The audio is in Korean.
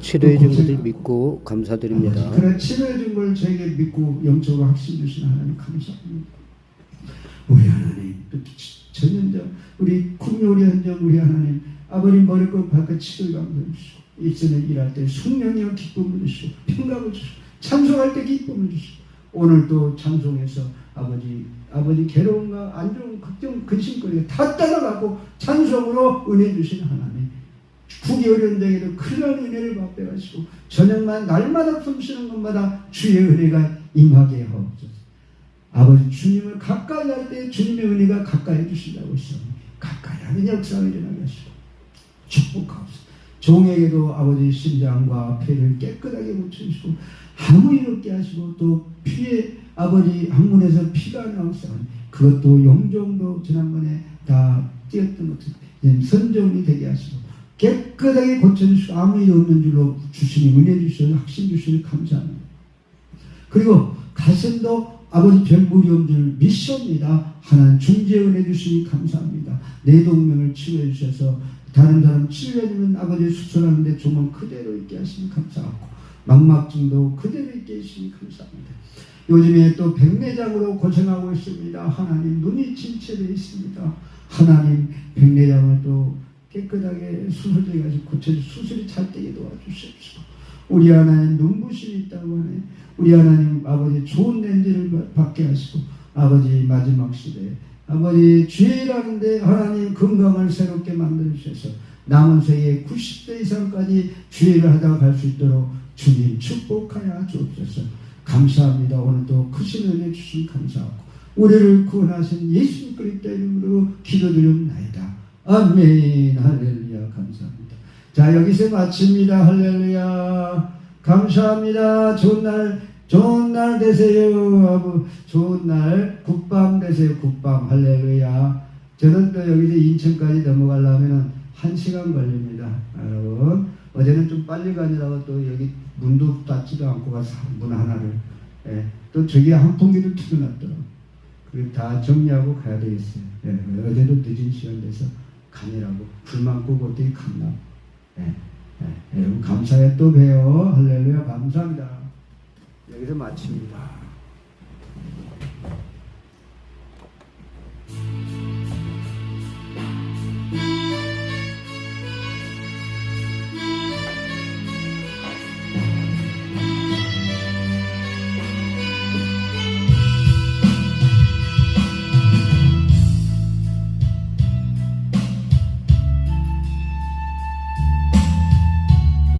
치료해 준또 것을 믿고 감사드립니다. 그래 치료해 준 걸 저에게 믿고 영적으로 확신 주신 하나님 감사합니다. 우리 하나님 또 전현장 우리 국요리 현장 우리 하나님 아버님 머리끝 치료를 감사해 주시고 일전에 일할 때 숙명이와 기쁨을 주시고 평강을 주시고 찬송할 때 기쁨을 주시고 오늘 또 찬송해서 아버지 아버지 괴로움과 안 좋은 걱정 근심거리가 다 따라가고 찬송으로 은혜 주신 하나님 국이 어려운 데에도 큰 은혜를 받게 하시고 저녁만 날마다 숨쉬는 것마다 주의 은혜가 임하게 하옵소서. 아버지 주님을 가까이 할 때 주님의 은혜가 가까이 해주신다고 했어요. 가까이 하는 역사가 일어나게 하시고 축복하옵소서. 종에게도 아버지 심장과 폐를 깨끗하게 고쳐주시고 아무 일 없게 하시고 또 피에 아버지 항문에서 피가 나옵사 그것도 용종도 지난번에 다 띄었던 것처럼 선종이 되게 하시고 깨끗하게 고쳐주시고 아무 일 없는 줄로 주시니 은혜 주시니 확신 주시니 감사합니다. 그리고 가슴도 아버지 별물이 없는 줄 믿습니다. 하나님 중재 은혜 주시니 감사합니다. 내 동명을 치료해 주셔서 다른 사람 치료해 주면 아버지 수술하는데 조금 그대로 있게 하시니 감사하고 망막증도 그대로 있게 해주시니 감사합니다. 요즘에 또 백내장으로 고생하고 있습니다. 하나님 눈이 침체되어 있습니다. 하나님 백내장을 또 깨끗하게 수술되게 하시고 고쳐주 수술이 잘 되게 도와주십시오. 우리 하나님 눈부심이 있다고 하네. 우리 하나님 아버지 좋은 렌즈를 받게 하시고 아버지 마지막 시대에 아버지 주일하는데 하나님 건강을 새롭게 만들어 주셔서 남은 세계 90대 이상까지 주일을 하다 갈수 있도록 주님 축복하여 주옵소서. 감사합니다. 오늘도 크신 은혜 주신 감사하고 우리를 구원하신 예수 그리스도 이름으로 기도드립니다. 아멘 할렐루야 감사합니다. 자 여기서 마칩니다. 할렐루야 감사합니다. 좋은 날 좋은 날 되세요. 좋은 날 굿밤 되세요. 굿밤 할렐루야. 저는 또 여기서 인천까지 넘어가려면 한 시간 걸립니다. 여러분 어제는 좀 빨리 가느라고 또 여기 문도 닫지도 않고 가서 문 하나를 예, 또 저기 한 풍기도 틀어놨더라고. 그리고 다 정리하고 가야 되겠어요. 예, 어제도 늦은 시간 돼서 가느라고 불만 끄고 어떻게 갔나. 예, 예, 여러분 감사해 또 봬요. 할렐루야 감사합니다. 여기서 마칩니다.